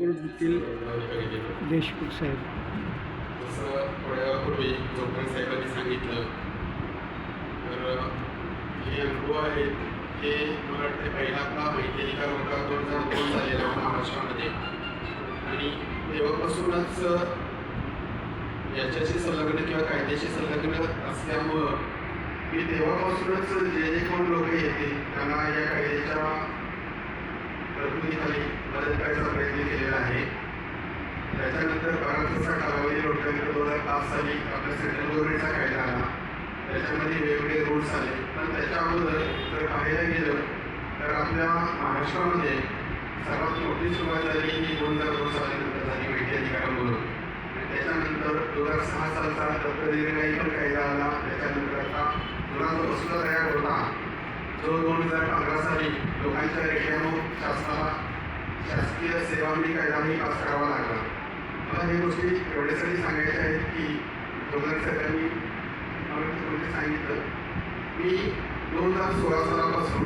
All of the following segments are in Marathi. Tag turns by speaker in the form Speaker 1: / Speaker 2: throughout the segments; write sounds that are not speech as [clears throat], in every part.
Speaker 1: वकील देशमुख साहेब.
Speaker 2: जसं थोड्या वेळापूर्वी जोपर्यंत साहेबांनी सांगितलं तर हे अनुभव आहेत हे मला वाटतं पहिला आपला माहिती अधिकार होता दोन हजार दोन झालेला महाराष्ट्रामध्ये आणि तेव्हापासूनच याच्याशी संलग्न किंवा कायद्याशी संलग्न असल्यामुळं मी तेव्हापासूनच जे जे कोण लोक येतील त्यांना या कायद्याच्या तरतुदीखाली मदत करायचा प्रयत्न केलेला आहे. त्याच्यानंतर बराचसा कालावधी लोटल्यानंतर दोन हजार पाच साली आपल्या सेंट्रल गव्हर्नमेंटचा कायदा आला. त्याच्यामध्ये वेगवेगळे रूल्स आले. पण त्याच्या अगोदर जर पाहायला गेलं तर आपल्या महाराष्ट्रामध्ये सर्वात मोठी सुरुवात झाली ही दोन हजार दोन सालानंतर झाली माहिती अधिकारामुळं त्याच्यानंतर दोन हजार सहा सालचा दत्तदीर्घाई पण कायदा आला. त्याच्यानंतर आता जुना जो मसुदा तयार होता जो दोन हजार पंधरा साली लोकांच्या रेट्यानो शासनाला शासकीय सेवांनी कायदाही पास करावा लागला. मला हे गोष्टी एवढ्यासाठी सांगायच्या आहेत की दोघांनी सगळ्यांनी मला गोष्टी सांगितलं. मी दोन हजार सोळा सालापासून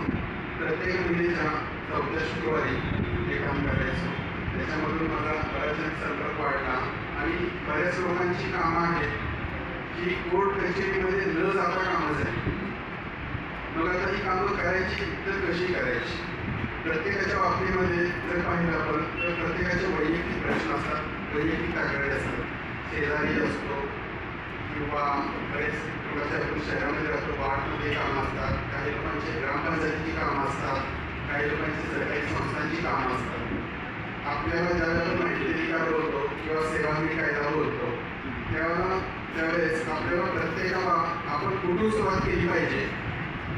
Speaker 2: प्रत्येक महिन्याच्या चौथ्या शुक्रवारी हे काम करायचो. त्याच्यामधून मला बऱ्याच संपर्क वाढला आणि बऱ्याच लोकांची कामं आहेत की कोर्ट कचेरीमध्ये न जाता कामं झाली. मग ही कामं करायची तर कशी करायची? प्रत्येकाच्या बाबतीमध्ये जर पाहिलं आपण तर प्रत्येकाचे वैयक्तिक प्रश्न असतात वैयक्तिक तक्रारी असतात शेजारी असतो किंवा बरेच लोकांच्या आपण शहरामध्ये राहतो वार्डमध्ये कामं असतात काही लोकांचे ग्रामपंचायतीची कामं असतात काही लोकांची सरकारी संस्थांची कामं असतात. आपल्याला ज्यावेळेला माहिती अधिकार बोलतो किंवा सेवांनी कायदा बोलतो त्यावेळेला त्यावेळेस आपल्याला प्रत्येकाला आपण कुठून सुरुवात केली पाहिजे?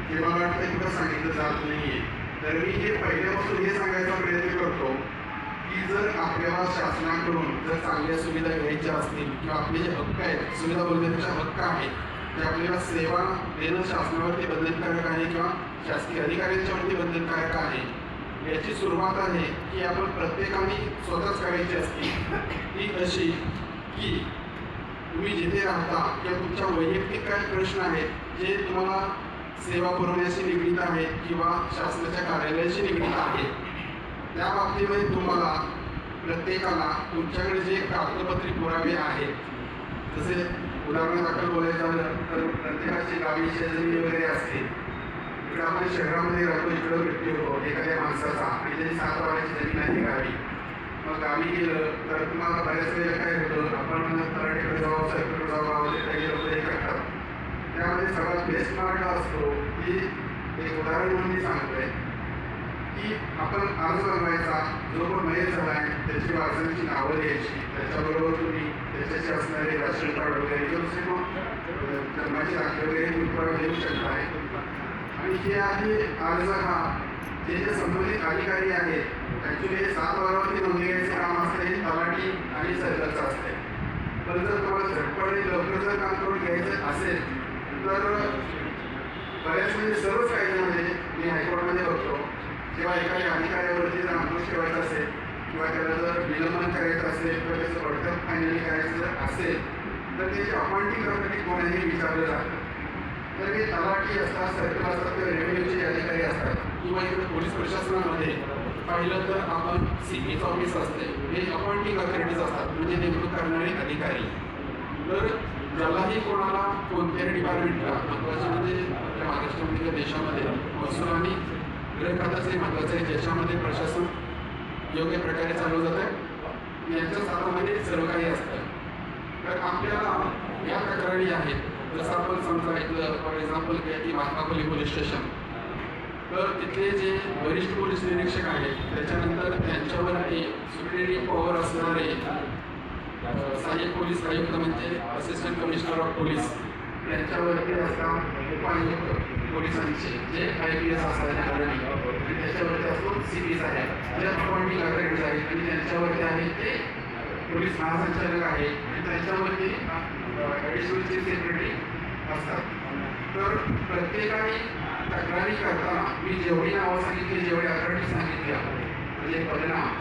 Speaker 2: हे मला वाटतं कुठं सांगितलं जात नाहीये. तर मी हे पहिल्यापासून हे सांगायचा प्रयत्न करतो की जर आपल्याला शासनाकडून जर चांगल्या सुविधा घ्यायच्या असतील किंवा आपले जे हक्क आहेत सुविधा बोलण्यापेक्षा हक्क आहेत ते आपल्याला सेवा देणं शासनावरती बंधनकारक आहे किंवा शासकीय अधिकाऱ्यांच्यावरती बंधनकारक आहे याची सुरुवात आहे की आपण प्रत्येकाने स्वतःच करायची असते. ती अशी की तुम्ही जिथे राहता किंवा तुमच्या वैयक्तिक काही प्रश्न आहेत जे तुम्हाला सेवा पुरवण्याशी निगडीत आहेत किंवा शासनाच्या कार्यालयाशी निगडीत आहेत त्या बाबतीमध्ये तुम्हाला प्रत्येकाला तुमच्याकडे जे कागदपत्रे पुरावे आहेत जसे उदाहरणादाखल बोलायचं झालं तर प्रत्येकाची गावी शेजारी वगैरे असते. इकडे आपण शहरामध्ये राहतो इकडं भेटली होतो एखाद्या माणसाचा. आणि त्याची सात वाराची जमीन आहे गावी. मग गावी गेलं तर तुम्हाला बऱ्याच वेळेला काय होतं आपण तलाठीकडे जाऊ सरकारकडे जाऊ वगैरे काही लोक हे करतात. त्यामध्ये सर्वात बेस्ट मार्ग असतो की एक उदाहरण म्हणून मी सांगतोय. की आपण अर्ज बनवायचा जो पण मयत झाला आहे त्याची वारसांची नावं द्यायची त्याच्याबरोबर तुम्ही त्याच्याशी असणारे राशन कार्ड वगैरे किंवा दुसरे मग जन्माची दाखले वगैरे तुम्ही देऊ शकताय आणि हे आहे अर्ज हा. जे जे संबंधित अधिकारी आहेत ॲक्च्युली हे सात वारावरती नोंदणी काम असते हे तलाठी आणि सरकारचं असते. पण जर तुम्हाला झटपट लवकर जर काम करून घ्यायचं असेल तर बऱ्याच म्हणजे सर्वच कायद्यामध्ये मी हायकोर्टमध्ये बघतो किंवा एखाद्या अधिकाऱ्यावरती जर अंकुश ठेवायचा असेल किंवा त्याला जर विलंबन करायचं असेल किंवा त्याचं बढतं फायनली करायचं जर असेल तर त्याची अपॉइंटिंग करण्यासाठी कोणाही विचारलं जातं तर हे तलाठी असतात सर्कल असतात किंवा रेव्हेन्यूचे अधिकारी असतात. किंवा इकडे पोलीस प्रशासनामध्ये पाहिलं तर आपण सी पीचं ऑफिस असते हे अपॉइंटिंग अथॉरिटीज असतात म्हणजे नेमणूक करणारे अधिकारी. तर ज्यालाही कोणाला कोणत्याही डिपार्टमेंटला महत्त्वाचे म्हणजे आपल्या महाराष्ट्रामध्ये म्हणजे किंवा देशामध्ये महसूल आणि गृह महत्त्वाचे आहे. ज्याच्यामध्ये प्रशासन योग्य प्रकारे चालू जात आहे यांच्याच हातामध्ये सर्व काही असतं. तर आपल्याला या तक्रारी आहेत जसं आपण समजा इथलं फॉर एक्झाम्पल घ्या की महात्मा फुले पोलीस स्टेशन. तर तिथले जे वरिष्ठ पोलीस निरीक्षक आहेत त्याच्यानंतर त्यांच्यावरती सुप्रिटेंडिंग पॉवर असणारे अ, सहाय्यक पोलीस आयुक्त म्हणजे असिस्टंट कमिशनर ऑफ पोलीस त्यांच्यावरती असतात उपायुक्त पोलिसांचे जे आय पी एस असतात आणि त्याच्यावरती असतो सी पी साहेब जे अपॉइंटिंग अथॉरिटीज आहेत आणि त्यांच्यावरती आहे ते पोलीस महासंचालक आहेत आणि त्यांच्यावरती ॲडिशनल चीफ सेक्रेटरी असतात तर प्रत्येकाने तक्रारी करताना मी जेवढी नावं सांगितली जेवढी अथॉरिटी सांगितल्या म्हणजे परिणाम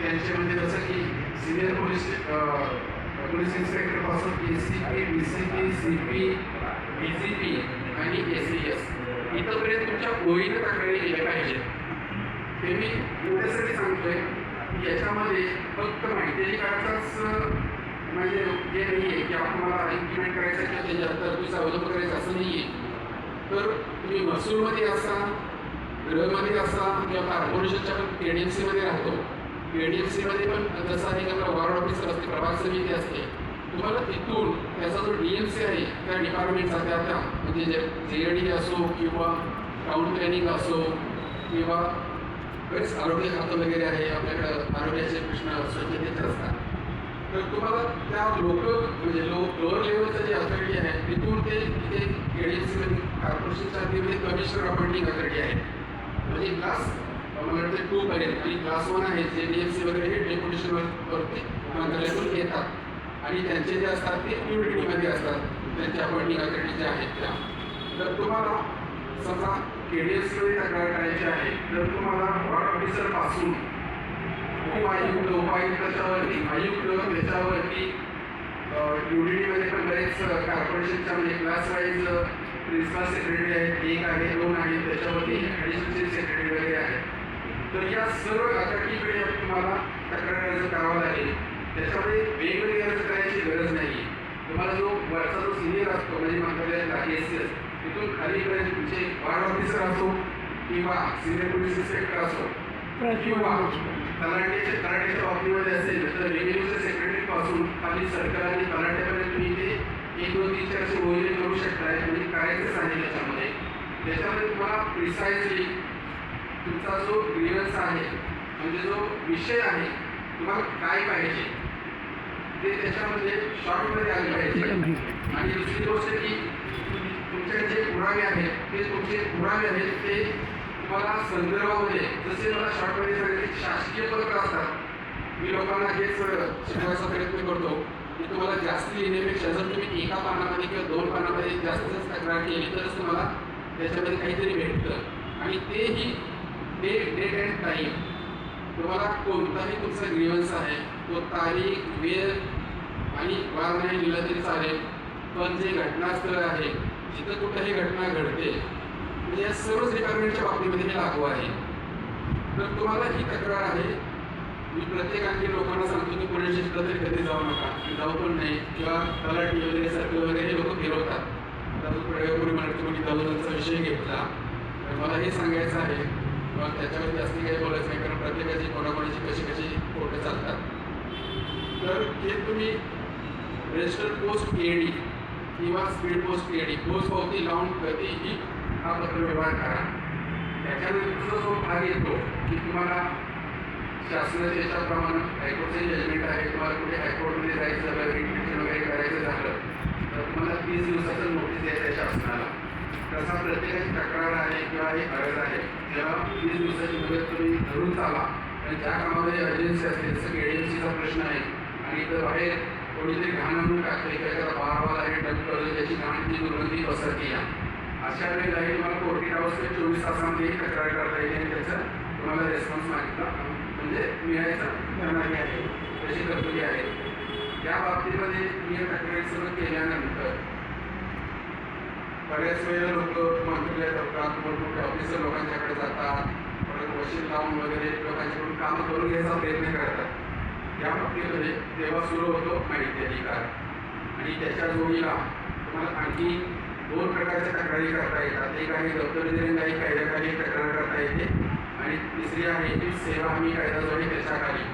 Speaker 2: त्यांचे म्हणजे जसं की senior police police इन्स्पेक्टरपासून A C P B C P C P D C P आणि ए सी एस इथंपर्यंत तुमच्या ओळीनं तक्रारी केल्या पाहिजे ते मी एवढ्यासाठी सांगतोय याच्यामध्ये फक्त माहिती कार्डाचाच म्हणजे हे नाही आहे की आपल्याला इम्प्लिमेंट करायचं किंवा त्याच्या तरतुदीचा अवलंब करायचा असं नाही आहे तर तुम्ही महसूलमध्ये असा गृहमध्ये असा किंवा कॉर्पोरेशनच्या पण के डी एम सीमध्ये राहतो के डी सीमध्ये पण जसं आहे की आपला वॉर्ड ऑफिसर असते प्रभाग समिती असते. तुम्हाला तिथून त्याचा जो डी एम सी आहे त्या डिपार्टमेंटचा त्या त्या म्हणजे जे जे डी असो किंवा टाऊन प्लॅनिंग असो किंवा बरेच आरोग्य खातं वगैरे आहे आपल्याकडं आरोग्याचे प्रश्न स्वच्छतेचे असतात. तर तुम्हाला त्या लोक म्हणजे लो लोअर लेवलचं जे अथॉरिटी आहे तिथून ते तिथे एडीएमसीमध्ये कॉर्पोरेशनच्या हद्दीमध्ये कमिशनर अपॉइंटिंग अथॉरिटी आहे. म्हणजे क्लास मला वाटतं टू पर्यंत आणि क्लास वन आहे जे डी एम सी वगैरे हे डेप्युटेशनवर वरती मंत्रालयातून येतात. आणि त्यांचे जे असतात ते युनिटीमध्ये असतात. त्यांच्या अपॉइंटिंग अथॉरिटी ज्या आहेत त्या. तर तुम्हाला समजा के डी एफ सीमध्ये तक्रार करायची आहे तर तुम्हाला वॉर्ड ऑफिसरपासून उपायुक्त उपायुक्ताच्यावरती आयुक्त त्याच्यावरती युनिटीमध्ये पण बरेच कॉर्पोरेशनच्या म्हणजे क्लास वाईज प्रिन्सिपल सेक्रेटरी आहेत एक आहे दोन आहेत त्याच्यावरती ॲडिशनल सेक्रेटरी वगैरे आहेत. तर या सर्व अथॉरिटीकडे तुम्हाला तक्रार अर्ज लागेल. त्याच्यामध्ये वेगवेगळे अर्ज करायची गरज नाही तुम्हाला जो वरचा जो सिनियर असतो म्हणजे मंत्रालयातला एस एस तिथून खालीपर्यंत तुमचे वार्ड ऑफिसर असो किंवा सिनियर पोलीस इन्स्पेक्टर असो किंवा तलाट्याचे तलाट्याच्या बाबतीमध्ये असेल तर रेव्हेन्यूचे सेक्रेटरी पासून खाली सरकार आणि तलाट्यापर्यंत तुम्ही ते एक दोन तीन चारशे वगैरे करू शकताय म्हणजे करायचंच आहे त्याच्यामध्ये त्याच्यामध्ये तुम्हाला प्रिसाइजली तुमचा जो ग्रीवन्स आहे म्हणजे जो विषय आहे तुम्हाला काय पाहिजे? ते त्याच्यामध्ये शॉर्टमध्ये आले पाहिजे. आणि दुसरी गोष्ट की तुमचे जे पुरावे आहेत ते तुमचे पुरावे आहेत ते तुम्हाला संदर्भामध्ये जसे मला शॉर्टमध्ये सांगितले शासकीय पत्र असतात. मी लोकांना हेच शिकवायचा प्रयत्न करतो. की तुम्हाला जास्त लिहिण्यापेक्षा जर तुम्ही एका पानामध्ये किंवा दोन पानामध्ये जास्त जास्त तक्रार केली तरच तुम्हाला त्याच्यामध्ये काहीतरी भेटतं. आणि तेही डेट डेट अँड टाईम तुम्हाला कोणताही तुमचा ग्रीवन्स आहे तो तारीख वेळ आणि वार नाही लिहिला तरी चालेल पण जे घटनास्थळ आहे जिथं कुठंही घटना घडते म्हणजे या सर्वच डिपार्टमेंटच्या बाबतीमध्ये हे लागू आहे. तर तुम्हाला ही तक्रार आहे. मी प्रत्येक लोकांना सांगतो की पुणे स्टेशनला तरी कधी जाऊ नका. मी जाऊ पण नाही. किंवा तलाठी वगैरे सर्कल वगैरे हे लोक फिरवतात. आता जो प्रयोगपूर्वी मराठी कोणी दौलतचा विषय घेतला. तर मला हे सांगायचं आहे किंवा त्याच्यावर जास्त काही बोलायचं नाही कारण प्रत्येकाची कोणाकोणाची कशी कशी फोटो चालतात. तर हे तुम्ही रजिस्टर पोस्ट ए डी किंवा speed post A D post पावती लावून कधीही हा पत्रव्यवहार करा. त्याच्यानंतरचा जो भाग येतो की तुम्हाला शासनाच्या याच्याप्रमाणे हायकोर्टचे जजमेंट आहे तुम्हाला कुठे हायकोर्टमध्ये जायचं झालं वगैरे करायचं झालं तर तुम्हाला तीस दिवसाचं नोटीस द्यायचं आहे शासनाला. तसा प्रत्येकाची तक्रार आहे किंवा एक अर्ज आहे. तेव्हा वीस दिवसाची मुदत तुम्ही धरून चाला. आणि त्या कामामध्ये अर्जन्सी असते जसं की एजन्सीचा प्रश्न आहे. आणि इथं बाहेर कोणीतरी घाण आणून टाकले एखाद्या एखादा आहे डंप करतो त्याची घाणची दुर्गंधी पसरती या. अशा वेळेलाही तुम्हाला कोर्टी आवर्स ते चोवीस तासामध्ये तक्रार करता येईल आणि त्याचा तुम्हाला रेस्पॉन्स मागितला. म्हणजे मिळायचा प्रणाली आहे. तशी तरतुदी आहे. या बाबतीमध्ये मी या तक्रारी केल्यानंतर बऱ्याच वेळेला लोक मंत्र्या जातात मोठमोठे ऑफिसर लोकांच्याकडे जातात परत वशील लावून वगैरे लोकांच्याकडून कामं करून घ्यायचा प्रयत्न करतात. या बाबतीमध्ये तेव्हा सुरू होतो माहिती अधिकार आणि त्याच्या जोडीला तुम्हाला आणखी दोन प्रकारच्या तक्रारी करता येतात. एक आहे दप्तरी काही कायद्याखाली तक्रार करता येते. आणि तिसरी आहे की सेवा हमी कायदा जो आहे त्याच्याखाली.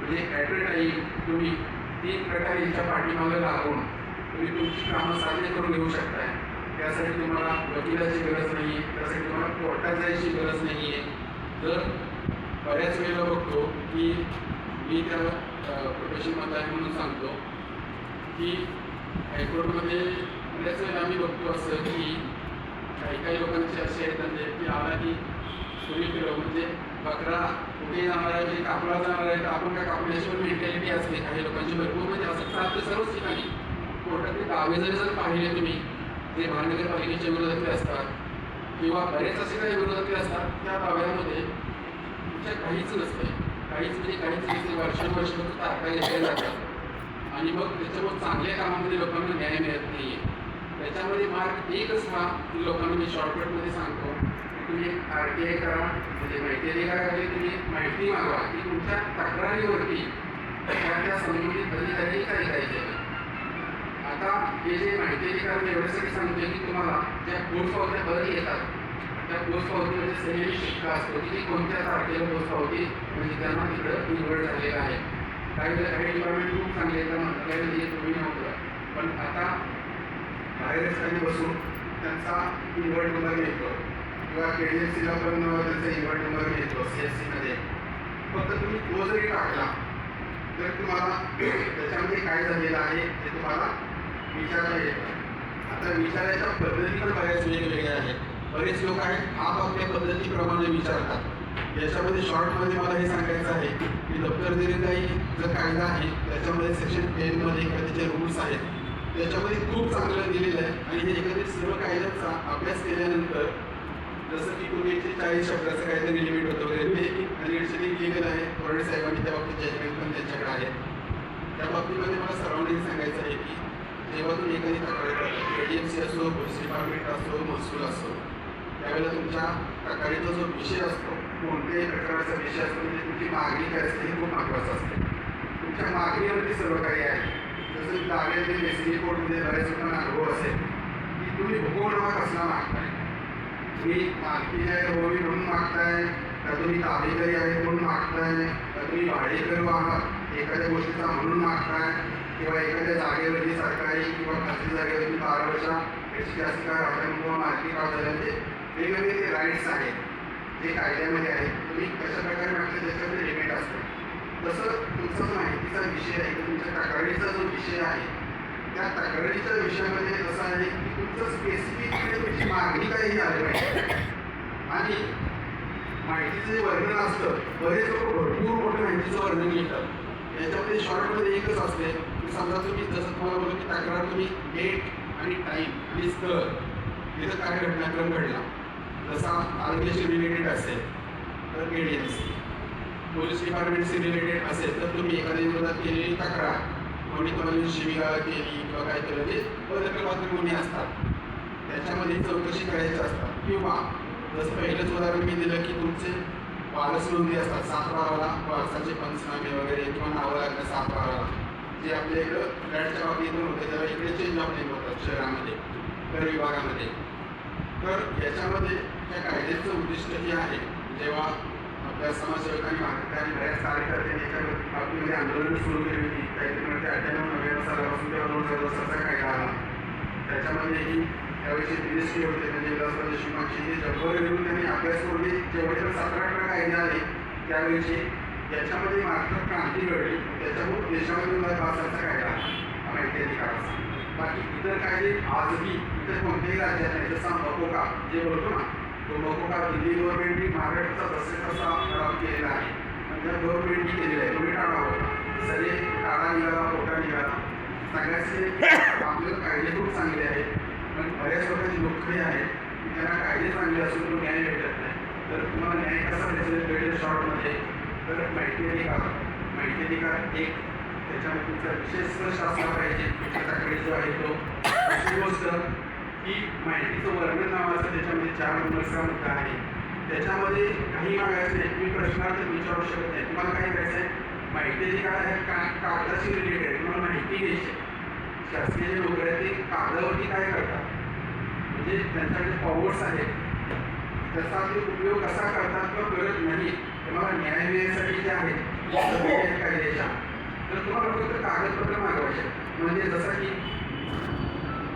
Speaker 2: म्हणजे ॲट अ टाईम तुम्ही तीन प्रकारे यांच्या पाठीमागं लागून तुम्ही तुमची कामं साध्य करून घेऊ शकताय. त्यासाठी तुम्हाला वकिलाची गरज नाही आहे त्यासाठी तुम्हाला कोर्टात जायची गरज नाही आहे तर बऱ्याच वेळेला बघतो की मी त्या प्रोफेशनमध्ये आहे म्हणून सांगतो की हायकोर्टमध्ये बऱ्याच वेळेला आम्ही बघतो असं की काही काही लोकांचे असे आहेत म्हणजे की आला की सुरी फिरव म्हणजे बकरा कुठे जाणार आहे म्हणजे कापला जाणार आहे तर आपण काय कापण्याची पण मेंटॅलिटी असते. काही लोकांची भरपूर म्हणजे असं सर्वच ठिकाणी. कोर्टातले दावे जरी जर पाहिले तुम्ही जे महानगरपालिकेच्या विरोधातले असतात किंवा बरेच असे काही विरोधातले असतात त्या दाव्यामध्ये तुमच्या काहीच नसते. काहीच म्हणजे काहीच नसते. वर्षानुवर्ष तारखा घेतल्या जातात. आणि मग त्याच्यामुळे चांगल्या कामामध्ये लोकांना न्याय मिळत नाही आहे त्याच्यामध्ये मार्ग एकच हा की लोकांना मी शॉर्टकटमध्ये सांगतो. तुम्ही आर टी आय करा म्हणजे माहिती अधिकाराखाली तुम्ही माहिती मागवा. की तुमच्या तक्रारीवरती त्या संबंधित अधिकारी काय काय केलं हे जे माहिती कारण मी एवढ्यासाठी सांगतोय की तुम्हाला त्या कोर्स पावत्या परत येतात. त्या पोस्ट म्हणजे सही शिक्का असतो की कोणत्या तारखेला पोस्ट पावती म्हणजे त्यांना तिकडं निवड झालेलं आहे. काही काही डिपार्टमेंट खूप चांगले आहेत मंत्रालयामध्ये तुम्ही नव्हतं. पण आता बाहेर खाली बसून त्यांचा इन्व्हर्ट नंबर मिळतो किंवा के डी एफ सीला पण त्यांचा इन्व्हर्ट नंबर मिळतो सी एस सीमध्ये फक्त तुम्ही तो जरी टाकला. तर तुम्हाला [clears throat] त्याच्यामध्ये काय झालेलं आहे ते तुम्हाला विचार आहे आता विचारायच्या पद्धती पण बऱ्याच वेगवेगळ्या आहेत. बरेच लोक आहेत आपापल्या पद्धतीप्रमाणे विचारतात. याच्यामध्ये शॉर्टमध्ये मला हे सांगायचं आहे की दप्तरगिरीताई जो कायदा आहे त्याच्यामध्ये सेक्शन टेनमध्ये एखाद्याचे रूल्स आहेत. त्याच्यामध्ये खूप चांगलं दिलेलं आहे. आणि हे एखाद्या सर्व कायद्यांचा अभ्यास केल्यानंतर जसं की कोणी एकशे चाळीस शब्दाचं काहीतरी लिमिट होतं वगैरे आणि एकशे लिगल आहे. थोडे साहेबांनी त्या बाबतीत जजमेंट पण त्यांच्याकडे आहे. त्या बाबतीमध्ये मला सर्वांनी सांगायचं आहे की जेव्हा तुम्ही एखादी तक्रार करता एजन्सी असो पोलीस डिपार्टमेंट असो महसूल असो. त्यावेळेला तुमच्या तक्रारीचा जो विषय असतो कोणत्याही प्रकारचा विषय असतो म्हणजे तुमची मागणी काय असते हे खूप महत्त्वाचं असते. तुमच्या मागणीवरती सर्व काही आहे. जसं दाव्याचे बेसिक कोर्टमध्ये बऱ्याच लोकांना अनुभव असेल. की तुम्ही हुकुमनामा कसला मागताय तुम्ही मागती आहे हो, रोवी म्हणून मागताय का तुम्ही ताबेकरी आहे म्हणून मागताय का तुम्ही भाडेकरू आहात एखाद्या गोष्टीचा म्हणून मागताय किंवा एखाद्या जागेवरती सरकारी किंवा खासगी जागेवरती बारा वर्षा जास्त काळ राहता किंवा मालकी काळ झाल्याचे वेगवेगळे ते राईट्स आहेत. जे कायद्यामध्ये आहेत. तुम्ही कशा प्रकारे त्याच्यामध्ये लिमिट असतं. तसं तुमचा जो माहितीचा विषय आहे किंवा तुमच्या तक्रारीचा जो विषय आहे त्या तक्रारीच्या विषयामध्ये असं आहे की तुमचं स्पेसिफिक म्हणजे तुमची मागणी काही झाली पाहिजे आणि माहितीचं जे वर्णन असतं बरेच लोक भरपूर मोठं माहितीचं वर्णन येतं याच्यामध्ये शॉर्टमध्ये एकच असते समजा तुम्ही जसं तुम्हाला बोलतो की तक्रार तुम्ही डेट आणि टाईम आणि स्थळ तिथं काय घटनाक्रम घडला. जसा आरोग्याशी रिलेटेड असेल तर एडियन्सी पोलीस डिपार्टमेंटशी रिलेटेड असेल तर तुम्ही एखाद्या विरोधात केलेली तक्रार कोणी तुम्हाला शिबिरा केली किंवा काय केलं ते पदक्रमात गुन्हे असतात. त्याच्यामध्ये चौकशी करायची असतात. किंवा जसं पहिलंच उदाहरण मी दिलं की तुमचे पालस नोंदी असतात सात बाराला वारसाचे पंचनामे वगैरे किंवा नावं लागणं सात बाराला जे आपल्या इकडं फ्लॅटच्या बाबतीतून होते त्याला इकडे चेंज ऑफ नेम होतात शहरामध्ये कर विभागामध्ये तर याच्यामध्ये त्या कायद्याचं उद्दिष्ट हे आहे. जेव्हा आपल्या समाजसेवकांनी महाराष्ट्राने बऱ्याच कार्यकर्त्यांनी याच्या बाबतीमध्ये आंदोलन सुरू केली होती काहीतरी म्हणजे अठ्ठ्याण्णव नव्याण्णव सालापासून तेव्हा दोन हजार वर्षाचा कायदा आला. त्याच्यामध्येही त्यावेळेचे मिनिस्ट्री होते म्हणजे विलासराव देशमुखांची हे जगभर येऊन त्यांनी अभ्यास करून जेवढे पण सतरा अठरा कायदे आले त्यावेळेचे याच्यामध्ये महाराष्ट्रात क्रांती घडली. त्याच्यामुळे देशामध्ये मला पासाचा कायदा माहिती आहे बाकी इतर कायदे आजही इतर कोणत्याही राज्यात नाही जसा मकोका जे बोलतो ना तो मकोका दिल्ली गव्हर्नमेंटनी महाराष्ट्राचा तसेच तसा ठराव केलेला आहे. आणि त्या गव्हर्नमेंटनी केलेला आहे. तुम्ही टाळा होता सगळे टाळा निघाला पोटा निघाला. सगळ्याचे आपल्याला कायदे खूप चांगले आहेत. पण बऱ्याच लोकांची लोकही आहेत त्यांना कायदे चांगले असून तो न्याय भेटत नाही. तर तुम्हाला न्याय कसा भेटेल? भेटेल शॉर्टमध्ये तर माहिती अधिकार माहिती अधिकार एक त्याच्यामध्ये तुमचा विशेष स्पर्श असला पाहिजे त्याच्याकडे जो आहे तो दुसरी गोष्ट की माहितीचं वर्णन नावाचं त्याच्यामध्ये चार नंबरचा मुद्दा आहे. त्याच्यामध्ये काही मागायचं नाही तुम्ही प्रश्नार्थ विचारू शकत नाही. तुम्हाला काय करायचं आहे माहिती अधिकार आहे का? कागदाशी रिलेटेड आहे. तुम्हाला माहिती घ्यायची शासकीय जे लोक आहेत ते कागदावरती काय करतात? म्हणजे त्यांच्याकडे पॉवर्स आहेत. त्याचा ते उपयोग कसा करतात किंवा करत नाही तुम्हाला न्याय मिळण्यासाठी जे आहेत. कायद्याच्या तर तुम्हाला फक्त कागदपत्र मागवायचे म्हणजे जसं की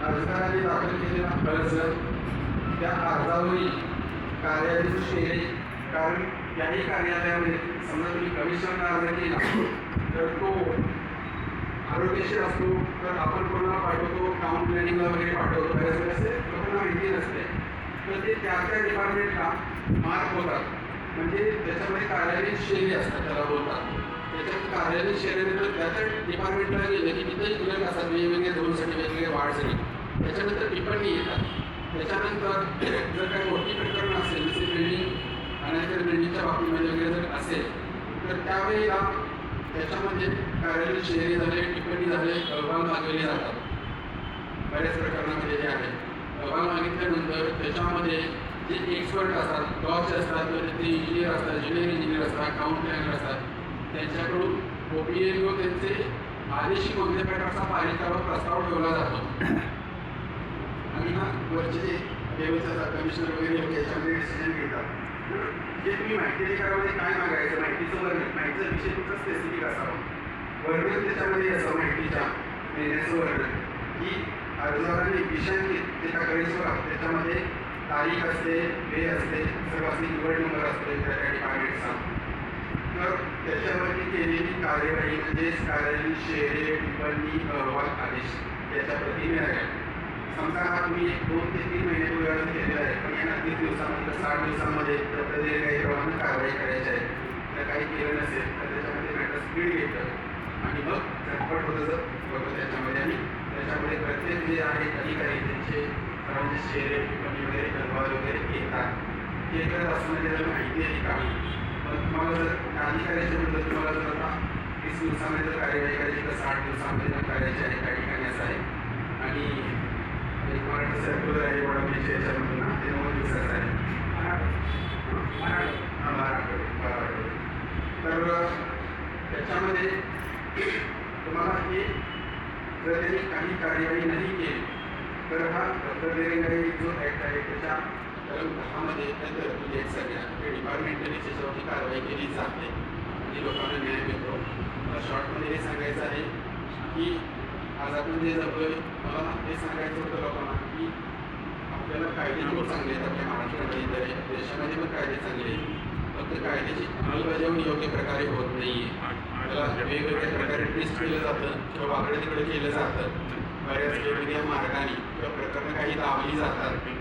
Speaker 2: अर्जदाराने दाखल केलेला अर्ज त्या अर्जावरील कार्यालयीन शेरे कारण याही कार्यालयामध्ये समजा तुम्ही कमिशनला अर्ज केला तर तो आरोग्यशी असतो तर आपण कोणाला पाठवतो टाउन प्लॅनिंगला वगैरे पाठवतो बऱ्याच वेळेस लोकांना माहिती नसते. तर ते त्या त्या डिपार्टमेंटला मार्क होतात. म्हणजे त्याच्यामध्ये कार्यालयीन शेरी असतात त्याला बोलतात. त्याच्यात कार्यालयीन शेरीनंतर त्या त्या डिपार्टमेंटला गेले की तिथे उलट असतात वेगवेगळ्या दोनसाठी वेगवेगळ्या वाढसाठी त्याच्यानंतर टिप्पणी येतात. त्याच्यानंतर जर काही मोठी प्रकरण असेल जसे बिल्डिंग आणि जर बिल्डिंगच्या बाबतीमध्ये वगैरे जर असेल तर त्यावेळेला त्याच्यामध्ये कार्यालयीन शेरी झाले टिप्पणी झाले अहवाल मागवले जातात. बऱ्याच प्रकरणामध्ये जे आहे अहवाल मागितल्यानंतर त्याच्यामध्ये जे एक्सपर्ट असतात लॉचे असतात किंवा ते इंजिनियर असतात ज्युनियर इंजिनियर असतात अकाउंट प्लॅनर असतात त्यांच्याकडून ओ पी एल ओ त्यांचे आदेशी कोणत्या प्रकारचा पालिकावर प्रस्ताव ठेवला जातो? आणि ना वरचे जे लेवलचा कमिशनर वगैरे लोक याच्यामध्ये डिसिजन घेतात. जे तुम्ही माहिती अधिकारामध्ये काय मागायचं माहितीचं वर्णन माहितीचा विषय तुमचा स्पेसिफिक असावा. वर्णन त्याच्यामध्ये असं माहितीच्या देण्याचं वर्णन. की अर्जदाराने विषय जे तक्रारीचं राहतं त्याच्यामध्ये तारीख असते वेळ असते सर्वांनी निवड नंबर असते त्या त्या डिपार्टमेंटचा तर त्याच्यावरती केलेली कार्यवाही म्हणजेच कार्यालयीन शेरे टिप्पणी अहवाल आदेश. याच्या प्रती मिळाल्या समजा हा तुम्ही एक दोन ते तीन महिने वेळानं केलेला आहे पण या नक्कीच दिवसामध्ये साठ दिवसामध्ये तर जे काही प्रमाणात कारवाई करायची आहे तर काही केलं नसेल तर त्याच्यामध्ये मॅटर स्पीड घेतं आणि मग झटपट होतं जर त्याच्यामध्ये. आणि त्याच्यामध्ये प्रत्येक जे आहेत अधिकारी त्यांचे म्हणजे शेरे टिप्पणी वगैरे अहवाल वगैरे घेतात हे करत असताना त्याला माहिती आहे कामी पण तुम्हाला जर अधिकाऱ्याचे म्हटलं तुम्हाला जर आता वीस दिवसामध्ये जर कार्यवाही करायची तर साठ दिवसामध्ये जर करायची आहे काही ठिकाणी असं आहे आणि एक मराठी सर्क्युलर आहे वडवणीच्या याच्यामधून ना ते नऊ दिवसाचं आहे बारा आठवडे, बारा आठवडे. तर त्याच्यामध्ये तुम्हाला हे जर त्यांनी काही कार्यवाही नाही केली तर हा दत्तदेवंगाई जो ॲक्ट आहे त्याच्या कलम दहामध्ये त्या तरतुदी आहेत सगळ्या डिपार्टमेंटली त्याच्यावरती कारवाई केली जाते आणि लोकांना न्याय मिळतो. मला शॉर्टमध्ये हे सांगायचं आहे की आज आपण जे जपलोय मला हे सांगायचं होतं लोकांना की आपल्याला कायदे खूप चांगले आहेत आपल्या महाराष्ट्रामध्ये तर देशामध्ये पण कायदे चांगले आहेत. फक्त कायद्याची अंमलबजावणी योग्य प्रकारे होत नाही आहे त्याला वेगवेगळ्या प्रकारे ट्विस्ट केलं जातं किंवा वाकडे तिकडे केलं जातं. बऱ्याच वेगवेगळ्या मार्गाने किंवा प्रकरणं काही लावली जातात.